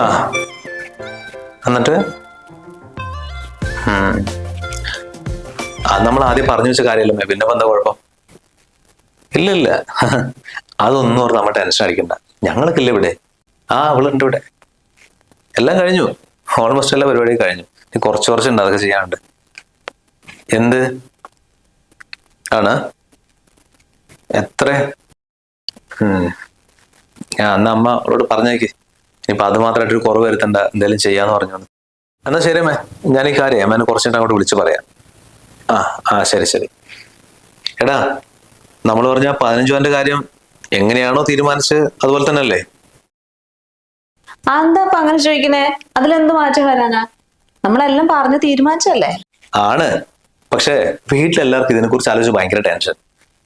ആ. എന്നിട്ട്. അത് നമ്മൾ ആദ്യം പറഞ്ഞു വെച്ച കാര്യമല്ലേ പിന്നെ എന്താ കുഴപ്പം? ഇല്ല ഇല്ല അതൊന്നും ഓർത്ത് നമ്മൾ ടെൻഷൻ അടിക്കണ്ട. ഞങ്ങൾക്കില്ല ഇവിടെ? ആ അവളുണ്ട് ഇവിടെ. എല്ലാം കഴിഞ്ഞു. ഓൾമോസ്റ്റ് എല്ലാ പരിപാടിയും കഴിഞ്ഞു. കുറച്ച് കുറച്ചുണ്ട് അതൊക്കെ ചെയ്യാനുണ്ട്. എന്ത്? ആണ്? എത്ര. ആ എന്നാ അമ്മ അവളോട് പറഞ്ഞേക്ക്. ഇനിയിപ്പൊ അത് മാത്രമായിട്ട് ഒരു കുറവ് വരുത്തണ്ട എന്തെങ്കിലും ചെയ്യാന്ന് പറഞ്ഞു എന്നാ ശരി അമ്മേ ഞാൻ ഈ കാര്യം അമ്മേനെ കുറച്ചിട്ട് അങ്ങോട്ട് വിളിച്ചു പറയാം. ആ ആ ശരി ശരി. എടാ നമ്മൾ പറഞ്ഞ പതിനഞ്ചു പവന്റെ കാര്യം എങ്ങനെയാണോ തീരുമാനിച്ചത് അതുപോലെ തന്നെ അല്ലേ ആ എന്താ അപ്പൊ അങ്ങനെ ചോദിക്കുന്നേ? അതിലെന്ത് മാറ്റം വരാനാ? നമ്മളെല്ലാം പറഞ്ഞ് തീരുമാനിച്ചല്ലേ ആണ്. പക്ഷേ വീട്ടിലെല്ലാവർക്കും ഇതിനെ കുറിച്ച് ആലോചിച്ച് ഭയങ്കര ടെൻഷൻ.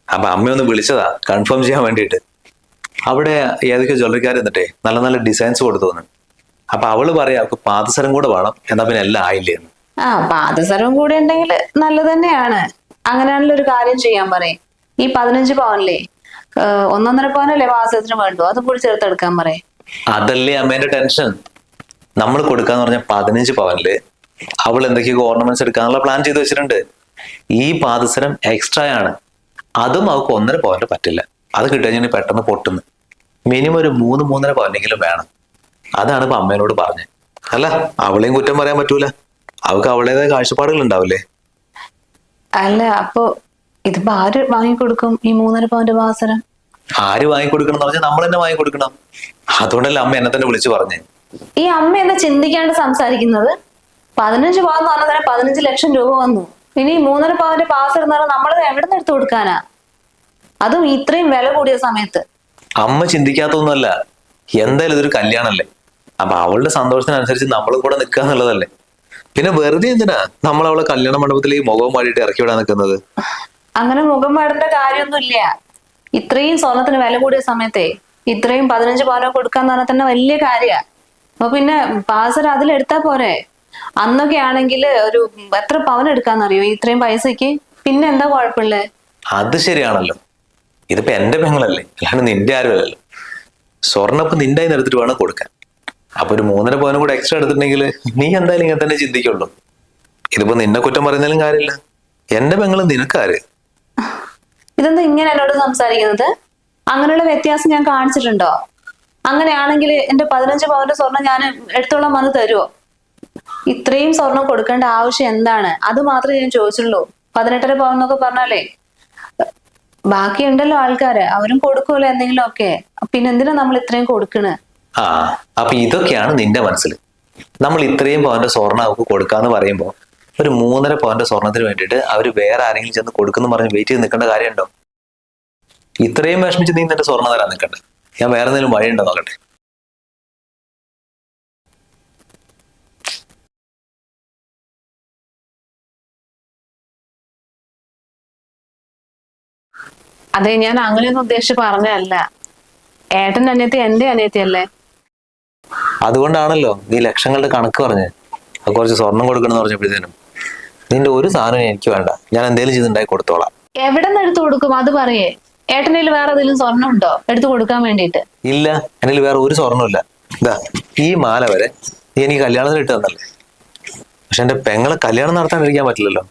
അപ്പൊ അമ്മയൊന്ന് വിളിച്ചതാ കൺഫേം ചെയ്യാൻ വേണ്ടിയിട്ട്. അവിടെ ഏതൊക്കെ ജ്വല്ലറിക്കാർ എന്നിട്ടേ നല്ല നല്ല ഡിസൈൻസ് കൊടുത്തു തന്നെ അപ്പൊ അവൾ പറയാ അവൾക്ക് പാദസരം കൂടെ വേണം. എന്നാ പിന്നെ എല്ലാം ആയില്ലേ എന്ന്. ആ പാദസരം കൂടെ ഉണ്ടെങ്കിൽ നല്ലത് തന്നെയാണ്. അങ്ങനെയാണല്ലോ ഒരു കാര്യം ചെയ്യാൻ പറയും. ഈ പതിനഞ്ച് പവനല്ലേ ഒന്നൊന്നര പവനല്ലേ പാദസരത്തിന് വേണ്ടു? അതും കൂടി ചേർത്തെടുക്കാൻ പറയും. അതല്ലേ അമ്മേന്റെ ടെൻഷൻ? നമ്മൾ കൊടുക്കാന്ന് പറഞ്ഞ പതിനഞ്ച് പവനിൽ അവൾ എന്തൊക്കെയോ ഓർണമെന്റ്സ് എടുക്കാന്നുള്ള പ്ലാൻ ചെയ്ത് വെച്ചിട്ടുണ്ട്. ഈ പാദസരം എക്സ്ട്രാ ആണ്. അതും അവൾക്ക് ഒന്നര പവന്റെ പറ്റില്ല. അത് കിട്ടുകഴിഞ്ഞാൽ പെട്ടെന്ന് പൊട്ടുന്നു. മിനിമം ഒരു മൂന്ന് മൂന്നര പവനെങ്കിലും വേണം. അതാണ് ഇപ്പൊ അമ്മേനോട് പറഞ്ഞത് അല്ല അവളെയും കുറ്റം പറയാൻ പറ്റൂല. അവൾക്ക് അവളേതായ കാഴ്ചപ്പാടുകൾ ഉണ്ടാവില്ലേ? അല്ല അപ്പൊ ഇതിപ്പോ ആര് വാങ്ങിക്കൊടുക്കും ഈ മൂന്നര പവന്റെ വാസനം? ആര് വാങ്ങിക്കൊടുക്കണം എന്ന് പറഞ്ഞാൽ നമ്മൾ തന്നെ വാങ്ങിക്കൊടുക്കണം. അതുകൊണ്ടല്ലേ അമ്മ എന്നെ തന്നെ വിളിച്ചു പറഞ്ഞേ. ഈ അമ്മ എന്താ ചിന്തിക്കാണ്ട് സംസാരിക്കുന്നത്? പതിനഞ്ച് പവൻ എന്ന് പറഞ്ഞാൽ തന്നെ പതിനഞ്ച് ലക്ഷം രൂപ വന്നു. ഇനി ഈ മൂന്നര പവന്റെ പാസ് എന്ന് പറഞ്ഞാൽ നമ്മളത് എവിടെ നിന്ന് എടുത്തു കൊടുക്കാനാ? അതും ഇത്രയും വില കൂടിയ സമയത്ത്. അമ്മ ചിന്തിക്കാത്തൊന്നുമല്ല എന്തായാലും ഇതൊരു കല്യാണല്ലേ അപ്പൊ അവളുടെ സന്തോഷത്തിനനുസരിച്ച് നമ്മളും കൂടെ നിൽക്കുക എന്നുള്ളതല്ലേ? പിന്നെ വെറുതെ എന്തിനാ നമ്മൾ അവളെ കല്യാണ മണ്ഡപത്തിൽ ഈ മുഖം മാടിയിട്ട് ഇറക്കി വിടാൻ നിൽക്കുന്നത്? അങ്ങനെ മുഖം പാടേണ്ട കാര്യമൊന്നുമില്ല. ഇത്രയും സ്വർണത്തിന് വില കൂടിയ സമയത്തെ ഇത്രയും പതിനഞ്ച് പവനോ കൊടുക്കാന്ന് പറഞ്ഞാൽ തന്നെ വലിയ കാര്യ അപ്പൊ പിന്നെ പാസർ അതിലെടുത്താ പോരെ? അന്നൊക്കെ ആണെങ്കിൽ ഒരു എത്ര പവൻ എടുക്കാന്നറിയോ ഇത്രയും പൈസക്ക് പിന്നെ എന്താ കുഴപ്പമില്ലേ അത് ശരിയാണല്ലോ. ഇതിപ്പോ എന്റെ പെങ്ങളല്ലേ അല്ലാണ്ട് നിന്റെ ആരുമല്ലല്ലോ. സ്വർണപ്പം നിന്റെ അതിന് എടുത്തിട്ട് വേണം കൊടുക്കാൻ. അപ്പൊ ഒരു മൂന്നര പവനും കൂടെ എക്സ്ട്രാ എടുത്തിട്ടുണ്ടെങ്കിൽ നീ എന്തായാലും ഇങ്ങനെ തന്നെ ചിന്തിക്കുള്ളൂ. ഇതിപ്പോ നിന്നെ കുറ്റം പറയുന്നതിലും കാര്യമില്ല. എന്റെ പെങ്ങളും നിനക്കാര്. ഇതെന്താ ഇങ്ങനെ എന്നോട് സംസാരിക്കുന്നത്? അങ്ങനെയുള്ള വ്യത്യാസം ഞാൻ കാണിച്ചിട്ടുണ്ടോ? അങ്ങനെയാണെങ്കിൽ എന്റെ പതിനഞ്ച് പവന്റെ സ്വർണം ഞാൻ എടുത്തോളം വന്ന് തരുമോ ഇത്രയും സ്വർണം കൊടുക്കേണ്ട ആവശ്യം എന്താണ്? അത് മാത്രമേ ഞാൻ ചോദിച്ചുള്ളൂ പതിനെട്ടര പവൻ എന്നൊക്കെ പറഞ്ഞാലേ. ബാക്കിയുണ്ടല്ലോ ആൾക്കാര്. അവരും കൊടുക്കുമല്ലോ എന്തെങ്കിലും ഒക്കെ പിന്നെ എന്തിനാ നമ്മൾ ഇത്രയും കൊടുക്കണ്? ആ അപ്പൊ ഇതൊക്കെയാണ് നിന്റെ മനസ്സിൽ. നമ്മൾ ഇത്രയും പവന്റെ സ്വർണം അവർക്ക് കൊടുക്കാന്ന് പറയുമ്പോ ഒരു മൂന്നര പവന്റെ സ്വർണത്തിന് വേണ്ടിട്ട് അവർ വേറെ ആരെങ്കിലും ചെന്ന് കൊടുക്കുന്നു പറഞ്ഞ് വെയിറ്റ് ചെയ്ത് നിൽക്കേണ്ട കാര്യമുണ്ടോ? ഇത്രയും വിഷമിച്ച് നീ നിന്റെ സ്വർണം തരാൻ നിൽക്കണ്ട. ഞാൻ വേറെ എന്തെങ്കിലും വഴിയുണ്ടോ നോക്കട്ടെ? അതെ ഞാൻ അങ്ങനെയൊന്നും ഉദ്ദേശിച്ച് പറഞ്ഞതല്ല. ഏട്ടൻ അനിയത്തി എന്റെ അനിയത്തി അല്ലേ? അതുകൊണ്ടാണല്ലോ നീ ലക്ഷങ്ങളുടെ കണക്ക് പറഞ്ഞ്. കുറച്ച് സ്വർണം കൊടുക്കണം പറഞ്ഞപ്പോഴത്തേനും നിന്റെ ഒരു സാധനം എനിക്ക് വേണ്ട. ഞാൻ എന്തേലും ചെയ്തുണ്ടാക്കി കൊടുത്തോളാം. എവിടെ നിന്ന് എടുത്തു കൊടുക്കും? അത് പറയേ. ഏട്ടനിൽ വേറെ ഏതെങ്കിലും സ്വർണം ഉണ്ടോ? എടുത്തു കൊടുക്കാൻ വേണ്ടിട്ട് ഇല്ല എന്നിൽ വേറെ ഒരു സ്വർണമില്ല ഇതാ ഈ മാല വരെ നീ എനിക്ക് കല്യാണത്തിന് ഇട്ട് തന്നല്ലേ? പക്ഷെ എന്റെ പെങ്ങളെ കല്യാണം നടത്താൻ ഇരിക്കാൻ പറ്റില്ലല്ലോ.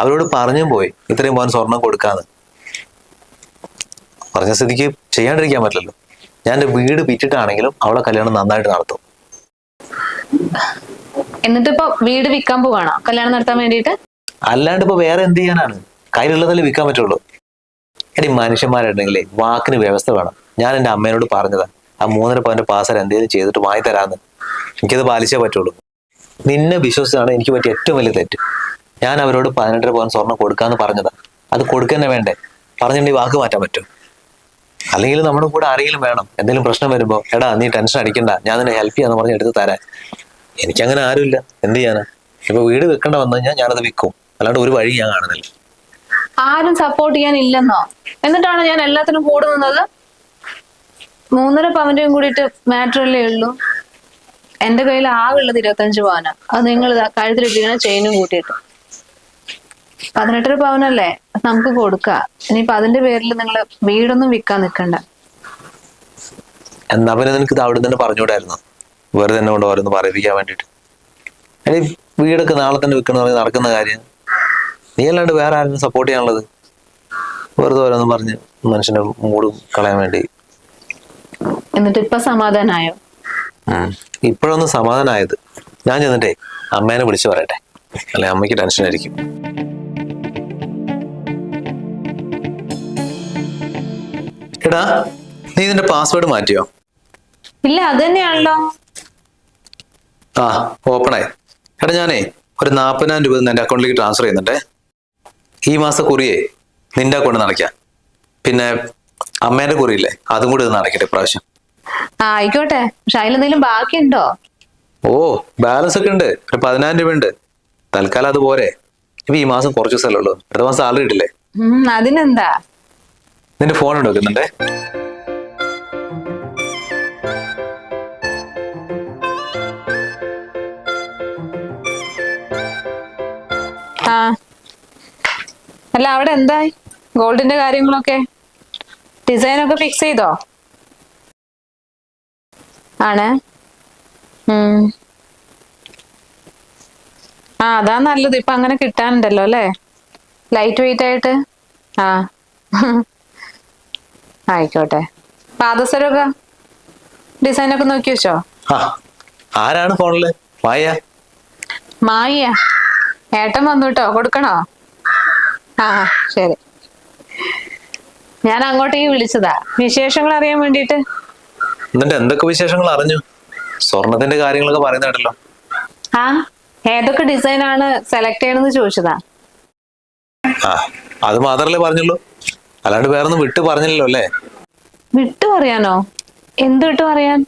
അവരോട് പറഞ്ഞും പോയി ഇത്രയും പോകാൻ സ്വർണം കൊടുക്കാന്ന്. പറഞ്ഞ സ്ഥിതിക്ക് ചെയ്യാണ്ടിരിക്കാൻ പറ്റില്ലല്ലോ. ഞാൻ എന്റെ വീട് വിറ്റിട്ടാണെങ്കിലും അവളെ കല്യാണം നന്നായിട്ട് നടത്തും. എന്നിട്ട് ഇപ്പൊ വീട് വിൽക്കാൻ പോവാണോ? കല്യാണം നടത്താൻ വേണ്ടിയിട്ട്? അല്ലാണ്ട് ഇപ്പൊ വേറെ എന്ത് ചെയ്യാനാണ്? കയ്യിലുള്ളതല്ലേ വിൽക്കാൻ പറ്റുള്ളൂ. എടി മനുഷ്യന്മാരുണ്ടെങ്കിലേ വാക്കിന് വ്യവസ്ഥ വേണം. ഞാൻ എന്റെ അമ്മേനോട് പറഞ്ഞതാ ആ മൂന്നര പവന്റെ പാസർ എന്തെങ്കിലും ചെയ്തിട്ട് വാങ്ങി തരാന്ന്. എനിക്കത് പാലിച്ചേ പറ്റുള്ളൂ. നിന്നെ വിശ്വസിച്ചാണ് എനിക്ക് പറ്റിയ ഏറ്റവും വലിയ തെറ്റ്. ഞാൻ അവരോട് പതിനെട്ടര പവൻ സ്വർണം കൊടുക്കാന്ന് പറഞ്ഞതാ. അത് കൊടുക്കന്നെ വേണ്ടേ? പറഞ്ഞിട്ടുണ്ടെങ്കിൽ വാക്ക് മാറ്റാൻ പറ്റും അല്ലെങ്കിൽ നമ്മുടെ കൂടെ ആരെങ്കിലും വേണം. എന്തെങ്കിലും പ്രശ്നം വരുമ്പോൾ എടാ നീ ടെൻഷൻ അടിക്കണ്ട. ഞാൻ നിന്നെ ഹെൽപ്പ് ചെയ്യാന്ന് പറഞ്ഞ് എടുത്ത് തരാൻ. എനിക്കങ്ങനെ ആരുമില്ല. എന്ത് ചെയ്യാനാ? ഇപ്പൊ വീട് വെക്കേണ്ട വന്നു കഴിഞ്ഞാൽ ഞാനത് വിൽക്കും. അല്ലാണ്ട് ഒരു വഴി ഞാൻ കാണുന്നില്ല. ആരും സപ്പോർട്ട് ചെയ്യാൻ ഇല്ലെന്നോ? എന്നിട്ടാണ് ഞാൻ എല്ലാത്തിനും കൂടെ നിന്നത്? മൂന്നര പവന്റെയും കൂടിയിട്ട് മാറ്ററല്ലേ ഉള്ളൂ. എന്റെ കയ്യിൽ ആകെ ഉള്ളത് ഇരുപത്തഞ്ച് പവനാ. അത് നിങ്ങൾ കഴുത്തിലിട്ടിരിക്കുന്ന ചെയിനും കൂട്ടിയിട്ട്. പതിനെട്ടര പവനല്ലേ? നമുക്ക് കൊടുക്കാം. ഇനിയിപ്പൊ അതിന്റെ പേരിൽ നിങ്ങൾ വീടൊന്നും വിൽക്കാൻ നിൽക്കണ്ട എന്നാ പിന്നെ നിനക്ക് ഇത് അവിടെ തന്നെ പറഞ്ഞുകൂടായിരുന്നു? വെറുതെ എന്നെ കൊണ്ട് ഓരോന്ന് പറയിപ്പിക്കാൻ വേണ്ടിട്ട് അല്ലെ വീടൊക്കെ നാളെ തന്നെ വിൽക്കണം പറഞ്ഞ് നടക്കുന്ന കാര്യം. നീ അല്ലാണ്ട് വേറെ ആരും സപ്പോർട്ട് ചെയ്യാനുള്ളത്? വെറുതെ ഓരോന്ന് പറഞ്ഞ് മനുഷ്യന്റെ മൂഡ് കളയാൻ വേണ്ടി. എന്നിട്ട് ഇപ്പൊ സമാധാനായോ? ഇപ്പോഴൊന്നും സമാധാനമായത് ഞാൻ ചെന്നിട്ടേ അമ്മേനെ വിളിച്ചു പറയട്ടെ. അല്ലെ അമ്മയ്ക്ക് ടെൻഷൻ ആയിരിക്കും എടാ നീ ഇതിന്റെ പാസ്വേഡ് മാറ്റിയോ? ഇല്ല അത് തന്നെയാണല്ലോ. ആ ഓപ്പണായി എടാ ഞാനേ ഒരു നാൽപ്പതിനായിരം രൂപ എന്റെ അക്കൗണ്ടിലേക്ക് ട്രാൻസ്ഫർ ചെയ്യുന്നുണ്ടേ. ഈ മാസം കുറിയേ നിന്റെ അക്കൗണ്ട് നടക്കാം. പിന്നെ അമ്മേന്റെ കുറിയില്ലേ അതും കൂടി ഒന്ന് ഇപ്രാവശ്യം. ആ ആയിക്കോട്ടെ. പക്ഷെ അതിലെന്തെങ്കിലും ബാക്കിയുണ്ടോ? ഓ ബാലൻസ് ഒക്കെ ഉണ്ട്. ഒരു പതിനായിരം രൂപ ഉണ്ട്. തൽക്കാലം അത് പോരെ. ഇപ്പൊ ഈ മാസം കുറച്ച് ദിവസമല്ലേ ഉള്ളൂ. അടുത്ത മാസം സാലറി ഇട്ടില്ലേ? അതിനെന്താ? നിന്റെ ഫോൺ എടുക്കുന്നുണ്ടേ ആ. അല്ല അവിടെ എന്തായി? ഗോൾഡിന്റെ കാര്യങ്ങളൊക്കെ? ഡിസൈൻ ഒക്കെ ഫിക്സ് ചെയ്തോ? ആണ്. ആ അതാ നല്ലത്. ഇപ്പൊ അങ്ങനെ കിട്ടാനുണ്ടല്ലോ അല്ലേ? ലൈറ്റ് വെയിറ്റ് ആയിട്ട്. ആ. ആയിക്കോട്ടെ. പാദസരമൊക്കെ ഡിസൈൻ ഒക്കെ നോക്കി വെച്ചോ? ആരാണ് ഫോണിൽ? മായ മായ ഏട്ടൻ വന്നു കേട്ടോ കൊടുക്കണോ? ആ ശരി. ഞാൻ അങ്ങോട്ടേക്ക് വിളിച്ചതാ. വിശേഷങ്ങൾ അറിയാൻ വേണ്ടിട്ട് എന്നിട്ട് എന്തൊക്കെ വിശേഷങ്ങൾ അറിഞ്ഞു? സ്വർണത്തിന്റെ കാര്യങ്ങളൊക്കെ പറയുന്നുണ്ടല്ലോ ആ ഏതൊക്കെ ഡിസൈൻ ആണ് സെലക്ട് ചെയ്യണമെന്ന് ചോദിച്ചതാ. അത് മാത്രല്ലേ പറഞ്ഞുള്ളൂ. അല്ലാണ്ട് വേറെ ഒന്നും വിട്ടു പറഞ്ഞില്ലല്ലോ അല്ലേ? വിട്ടു പറയാനോ? എന്ത് വിട്ടു പറയാൻ?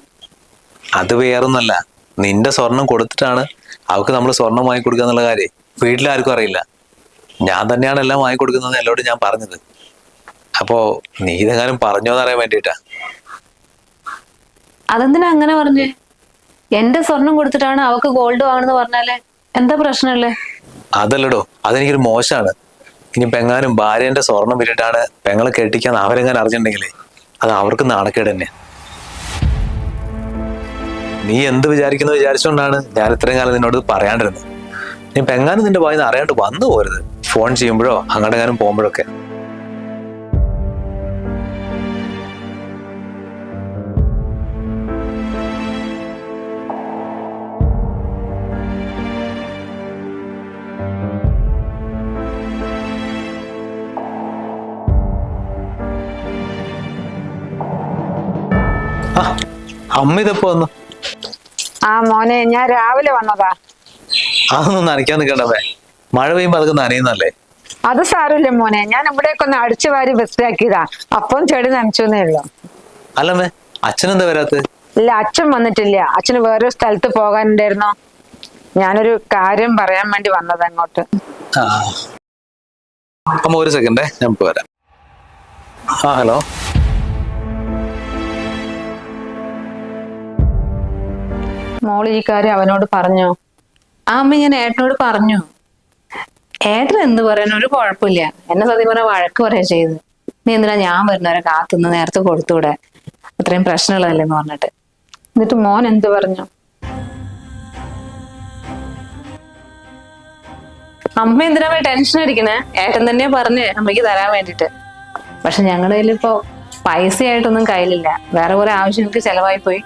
അത് വേറൊന്നല്ല നിന്റെ സ്വർണം കൊടുത്തിട്ടാണ് അവൾക്ക് നമ്മൾ സ്വർണം വാങ്ങി കൊടുക്കുക എന്നുള്ള കാര്യം. വീട്ടിലാർക്കും അറിയില്ല. ഞാൻ തന്നെയാണ് എല്ലാം വാങ്ങി കൊടുക്കുന്നത് എല്ലാവരും ഞാൻ പറഞ്ഞത്. അപ്പോ നീ ഇതെങ്ങാനും പറഞ്ഞോന്ന് അറിയാൻ വേണ്ടിട്ടാ അതെന്തിനാ അങ്ങനെ പറഞ്ഞേ? എന്റെ സ്വർണം കൊടുത്തിട്ടാണ് അവക്ക് ഗോൾഡ് വാങ്ങണമെന്ന് പറഞ്ഞാലേ എന്താ പ്രശ്നമല്ലേ അതല്ലടോ അതെനിക്കൊരു മോശമാണ്. ഇനി പെങ്ങാനും ഭാര്യന്റെ സ്വർണം വിട്ടിട്ടാണ് പെങ്ങളെ കെട്ടിക്കാൻ അവരെങ്ങാൻ അറിഞ്ഞിട്ടുണ്ടെങ്കിലേ അത് അവർക്ക് നാണക്കേട് തന്നെ. നീ എന്ത് വിചാരിക്കുന്നു വിചാരിച്ചുകൊണ്ടാണ് ഞാൻ ഇത്രയും കാലം നിന്നോട് പറയാണ്ടിരുന്നത്. നീ പെങ്ങാനും നിന്റെ വായിന്ന് അറിയാണ്ട് വന്നു പോരുത്. ഫോൺ ചെയ്യുമ്പോഴോ അങ്ങോട്ടെങ്ങാനും പോകുമ്പോഴൊക്കെ. അമ്മ ഇതെപ്പോ വന്നു? ആ മോനെ ഞാൻ രാവിലെ വന്നതാ. അതൊന്നും നനയ്ക്കാൻ നിൽക്കണ്ടേ മഴ പെയ്യുമ്പോ അതൊക്കെ നനയുന്നല്ലേ അത് സാരമില്ല മോനെ. ഞാൻ ഇവിടേക്ക് ഒന്ന് അടിച്ചു വാരി വൃത്തിയാക്കിയതാ. അപ്പം ചെടി നനച്ചെന്നേ ഉള്ളു. അല്ലമ്മേ അച്ഛനെന്താ വരാത്ത? ഇല്ല അച്ഛൻ വന്നിട്ടില്ല. അച്ഛന് വേറൊരു സ്ഥലത്ത് പോകാനുണ്ടായിരുന്നോ. ഞാനൊരു കാര്യം പറയാൻ വേണ്ടി വന്നത് അങ്ങോട്ട് അമ്മ ഒരു സെക്കൻഡേ ഞാൻ പോരാ വരാം. ആ ഹലോ. മോൾ ഈ കാര്യം അവനോട് പറഞ്ഞോ? ആ അമ്മ ഞാൻ ഏട്ടനോട് പറഞ്ഞു. ഏട്ടൻ എന്ത് പറയാൻ ഒരു കുഴപ്പമില്ല. എന്നെ സത്യം പറഞ്ഞ വഴക്ക് പറയാ ചെയ്ത് നീ എന്തിനാ ഞാൻ വരുന്നവരെ കാത്തുനിന്ന് നേരത്തെ കൊടുത്തൂടെ അത്രയും പ്രശ്നമുള്ളതല്ലെന്ന് പറഞ്ഞിട്ട്. എന്നിട്ട് മോൻ എന്ത് പറഞ്ഞു? അമ്മ എന്തിനാ പോയി ടെൻഷൻ അടിക്കണേ ഏട്ടൻ തന്നെയാ പറഞ്ഞു അമ്മയ്ക്ക് തരാൻ വേണ്ടിട്ട് പക്ഷെ ഞങ്ങളുടെ കയ്യിലിപ്പോ പൈസയായിട്ടൊന്നും കയ്യിലില്ല. വേറെ കുറെ ആവശ്യങ്ങൾക്ക് ചെലവായി പോയി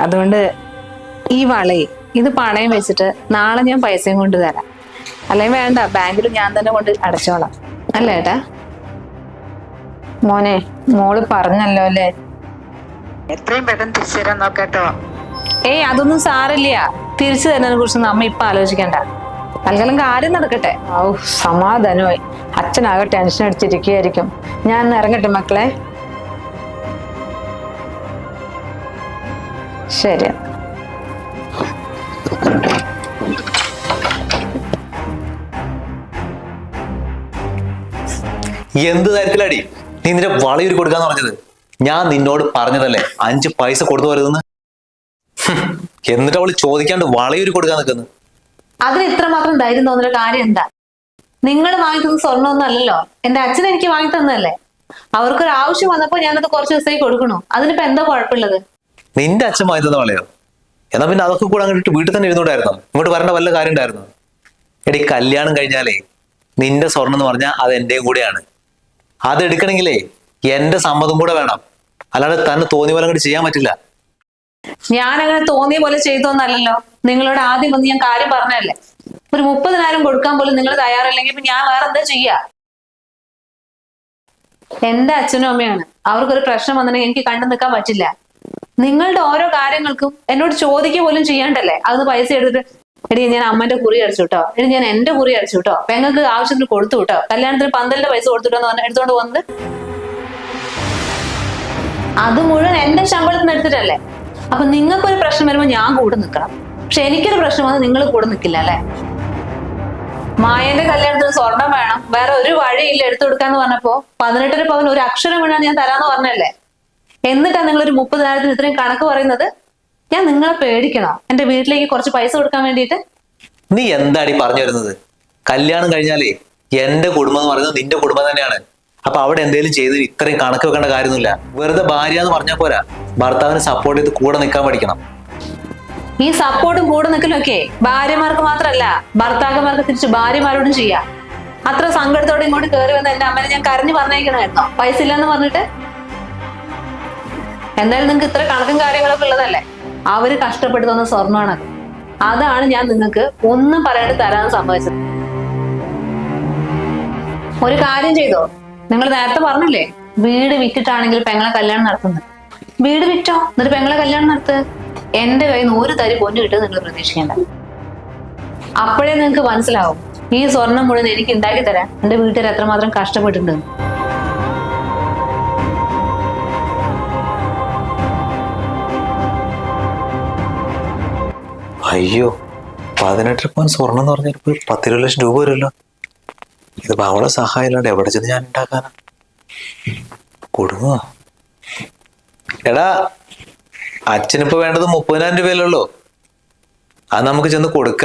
അതുകൊണ്ട് ഈ വളയെ ഇത് പണയം വെച്ചിട്ട് നാളെ ഞാൻ പൈസയും കൊണ്ട് തരാം. അല്ലെങ്കിൽ വേണ്ട ബാങ്കിൽ ഞാൻ തന്നെ കൊണ്ട് അടച്ചോളാം. അല്ലേ ഏട്ടാ? മോനെ മോൾ പറഞ്ഞല്ലോ അല്ലേ? എത്രയും പെട്ടെന്ന് തിരിച്ചു തരാൻ നോക്കട്ടോ. ഏയ് അതൊന്നും സാറില്ല തിരിച്ചു തരുന്നതിനെ കുറിച്ച് നമ്മ ഇപ്പൊ ആലോചിക്കണ്ട. തൽക്കാലം കാര്യം നടക്കട്ടെ. ഔ സമാധാനമായി. അച്ഛനാകെ ടെൻഷൻ അടിച്ചിരിക്കുകയായിരിക്കും. ഞാൻ ഇറങ്ങട്ടെ മക്കളെ? ശരി. എന്ത് തരത്തിലടി? നീ നിന്റെ വളയൂരി കൊടുക്കാന്ന് പറഞ്ഞത്. ഞാൻ നിന്നോട് പറഞ്ഞതല്ലേ അഞ്ച് പൈസ കൊടുത്തു വരുതെന്ന് എന്നിട്ട് അവൾ ചോദിക്കാണ്ട് വളയൂരി കൊടുക്കാൻ നിൽക്കുന്നു. അതിന് ഇത്രമാത്രം ധൈര്യം തോന്നുന്ന കാര്യം എന്താ? നിങ്ങൾ വാങ്ങി തന്ന സ്വർണമൊന്നും അല്ലല്ലോ. എന്റെ അച്ഛൻ എനിക്ക് വാങ്ങി തന്നതല്ലേ അവർക്കൊരു ആവശ്യം വന്നപ്പോ ഞാനത് കുറച്ച് ദിവസത്തേക്ക് കൊടുക്കണോ. അതിനിപ്പോ എന്താ കുഴപ്പമുള്ളത്? നിന്റെ അച്ഛൻ വാങ്ങി തന്ന വളയോ? എന്നാ പിന്നെ അതൊക്കെ കൂടെ അങ്ങോട്ട് വീട്ടിൽ തന്നെ ഇരുന്നൂടായിരുന്നു? ഇങ്ങോട്ട് വരേണ്ട വല്ല കാര്യം ഉണ്ടായിരുന്നു? എടി കല്യാണം കഴിഞ്ഞാലേ നിന്റെ സ്വർണം എന്ന് പറഞ്ഞാൽ അത് എന്റെ കൂടെയാണ്. അത് എടുക്കണമെങ്കിലേ എന്റെ സമ്മതം കൂടെ വേണം. അല്ലാതെ തന്നെ തോന്നിയ പോലെ അങ്ങോട്ട് ചെയ്യാൻ പറ്റില്ല. ഞാൻ അങ്ങനെ തോന്നിയ പോലെ ചെയ്തോന്നല്ലല്ലോ. നിങ്ങളോട് ആദ്യം വന്ന് ഞാൻ കാര്യം പറഞ്ഞല്ലേ ഒരു മുപ്പതിനായിരം കൊടുക്കാൻ പോലും നിങ്ങൾ തയ്യാറല്ലെങ്കിൽ ഞാൻ വേറെ എന്താ ചെയ്യാ? എന്റെ അച്ഛനും അമ്മയാണ് അവർക്കൊരു പ്രശ്നം വന്നിട്ടുണ്ടെങ്കിൽ എനിക്ക് കണ്ടു നിൽക്കാൻ പറ്റില്ല. നിങ്ങളുടെ ഓരോ കാര്യങ്ങൾക്കും എന്നോട് ചോദിക്കുക പോലും ചെയ്യണ്ടല്ലേ? അത് പൈസ എടുത്തിട്ട് എടി ഞാൻ അമ്മന്റെ കുറി അടിച്ചു കേട്ടോ എടി ഞാൻ എന്റെ കുറി അടിച്ചു കേട്ടോ പെങ്ങൾക്ക് ആവശ്യത്തിന് കൊടുത്തു കേട്ടോ കല്യാണത്തിന് പന്തലിന്റെ പൈസ കൊടുത്തുട്ടോ എന്ന് എടുത്തോണ്ട് വന്നത് അത് മുഴുവൻ എന്റെ ശമ്പളത്തിൽ നിന്ന് എടുത്തിട്ടല്ലേ? അപ്പൊ നിങ്ങൾക്കൊരു പ്രശ്നം വരുമ്പോൾ ഞാൻ കൂടെ നിൽക്കണം പക്ഷെ എനിക്കൊരു പ്രശ്നം വന്ന് നിങ്ങൾ കൂടെ നിൽക്കില്ല അല്ലെ? മായന്റെ കല്യാണത്തിന് സ്വർണം വേണം. വേറെ ഒരു വഴിയില്ല എടുത്തു കൊടുക്കാന്ന് പറഞ്ഞപ്പോ പതിനെട്ടര പവൻ ഒരു അക്ഷരം വീണാൽ ഞാൻ തരാന്ന് പറഞ്ഞല്ലേ? എന്നിട്ടാ നിങ്ങൾ ഒരു മുപ്പതിനായിരത്തിന് ഇത്രയും കണക്ക് പറയുന്നത്? ഞാൻ നിങ്ങളെ പേടിക്കണോ. എന്റെ വീട്ടിലേക്ക് കുറച്ച് പൈസ കൊടുക്കാൻ വേണ്ടിയിട്ട്. നീ എന്താടി പറഞ്ഞു വരുന്നത്? കല്യാണം കഴിഞ്ഞാലേ എന്റെ കുടുംബം എന്ന് പറയുന്നത് നിന്റെ കുടുംബം തന്നെയാണ്. അപ്പൊ അവിടെ എന്തെങ്കിലും ചെയ്ത് ഇത്രയും കണക്ക് വെക്കേണ്ട കാര്യമൊന്നുമില്ല. വെറുതെ ഭാര്യ എന്ന് പറഞ്ഞാൽ പോരാ. ഭർത്താവിന് സപ്പോർട്ട് ചെയ്ത് കൂടെ നിൽക്കാൻ പഠിക്കണം. ഈ സപ്പോർട്ടും കൂടെ നിൽക്കലൊക്കെ ഭാര്യമാർക്ക് മാത്രമല്ല ഭർത്താക്കന്മാർക്ക് തിരിച്ച് ഭാര്യമാരോടും ചെയ്യാം. അത്ര സങ്കടത്തോടെ ഇങ്ങോട്ട് കയറി വന്ന എന്റെ അമ്മനെ ഞാൻ കരഞ്ഞു പറഞ്ഞേക്കണമായിരുന്നോ പൈസ ഇല്ലെന്ന് പറഞ്ഞിട്ട് എന്തായാലും നിങ്ങൾക്ക് ഇത്ര കണക്കും കാര്യങ്ങളൊക്കെ ഉള്ളതല്ലേ? അവർ കഷ്ടപ്പെട്ടു തന്ന സ്വർണമാണ് അതാണ് ഞാൻ നിങ്ങൾക്ക് ഒന്നും പറയാണ്ട് തരാൻ സമ്മതിച്ചത്. ഒരു കാര്യം ചെയ്തോ? നിങ്ങൾ നേരത്തെ പറഞ്ഞില്ലേ വീട് വിറ്റിട്ടാണെങ്കിൽ പെങ്ങളെ കല്യാണം നടത്തുന്നത്. വീട് വിറ്റോ? എന്നിട്ട് പെങ്ങളെ കല്യാണം നടത്ത്. എന്റെ കയ്യിൽ നിന്ന് ഒരു തരി പൊന്നു കിട്ടും നിങ്ങൾ പ്രതീക്ഷിക്കേണ്ട. അപ്പോഴേ നിങ്ങൾക്ക് മനസ്സിലാവും ഈ സ്വർണം മുഴുവൻ എനിക്ക് ഉണ്ടാക്കി തരാൻ എന്റെ വീട്ടുകാർ എത്രമാത്രം കഷ്ടപ്പെട്ടിട്ടുണ്ട്. അയ്യോ പതിനെട്ട് പവൻ സ്വർണം എന്ന് പറഞ്ഞാൽ പത്തിരുപത് ലക്ഷം രൂപ വരുമല്ലോ. ഇത് അവളെ സഹായം ഇല്ലാണ്ട് എവിടെ ചെന്ന് ഞാൻ ഉണ്ടാക്കാനാ? കൊടുങ്ങോ എടാ അച്ഛനിപ്പോ വേണ്ടത് മുപ്പതിനായിരം രൂപയല്ലുള്ളൂ അത് നമുക്ക് ചെന്ന് കൊടുക്ക.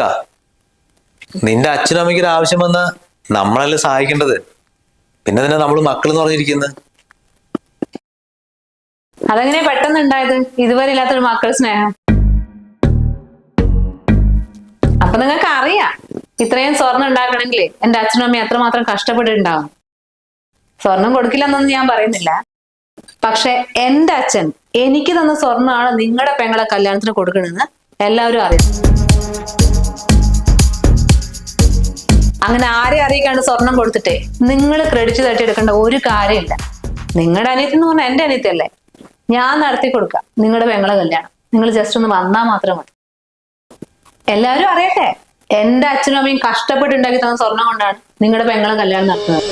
നിന്റെ അച്ഛനും അമ്മയ്ക്ക് ഒരു ആവശ്യം വന്ന നമ്മളല്ലേ സഹായിക്കേണ്ടത്. പിന്നെ തന്നെ നമ്മൾ മക്കൾ എന്ന് പറഞ്ഞിരിക്കുന്നത് അതെങ്ങനെ പെട്ടെന്ന് ഉണ്ടായത്? ഇതുവരെ ഇല്ലാത്തൊരു മക്കൾ സ്നേഹം. അപ്പൊ നിങ്ങൾക്ക് അറിയാം. ഇത്രയും സ്വർണം ഉണ്ടാക്കണമെങ്കിൽ എന്റെ അച്ഛനും അമ്മയും എത്രമാത്രം കഷ്ടപ്പെട്ടിട്ടുണ്ടാവും. സ്വർണം കൊടുക്കില്ലെന്നൊന്നും ഞാൻ പറയുന്നില്ല. പക്ഷെ എന്റെ അച്ഛൻ എനിക്ക് തന്ന സ്വർണമാണ് നിങ്ങളുടെ പെങ്ങളെ കല്യാണത്തിന് കൊടുക്കണമെന്ന് എല്ലാവരും അറിയാം. അങ്ങനെ ആരെ അറിയിക്കാണ്ട് സ്വർണം കൊടുത്തിട്ടേ നിങ്ങൾ ക്രെഡിറ്റ് തട്ടിയെടുക്കേണ്ട ഒരു കാര്യമില്ല. നിങ്ങളുടെ അനിയത്തി എന്ന് പറഞ്ഞാൽ എന്റെ അനിയത്തിയല്ലേ? ഞാൻ നടത്തി കൊടുക്കാം നിങ്ങളുടെ പെങ്ങളെ കല്യാണം. നിങ്ങൾ ജസ്റ്റ് ഒന്ന് വന്നാൽ മാത്രം മതി. എല്ലാവരും അറിയട്ടെ. എന്റെ അച്ഛനും അമ്മയും കഷ്ടപ്പെട്ടുണ്ടാക്കി തന്ന സ്വർണം കൊണ്ടാണ് നിങ്ങളുടെ പെങ്ങളെ കല്യാണം നടത്തുന്നത്.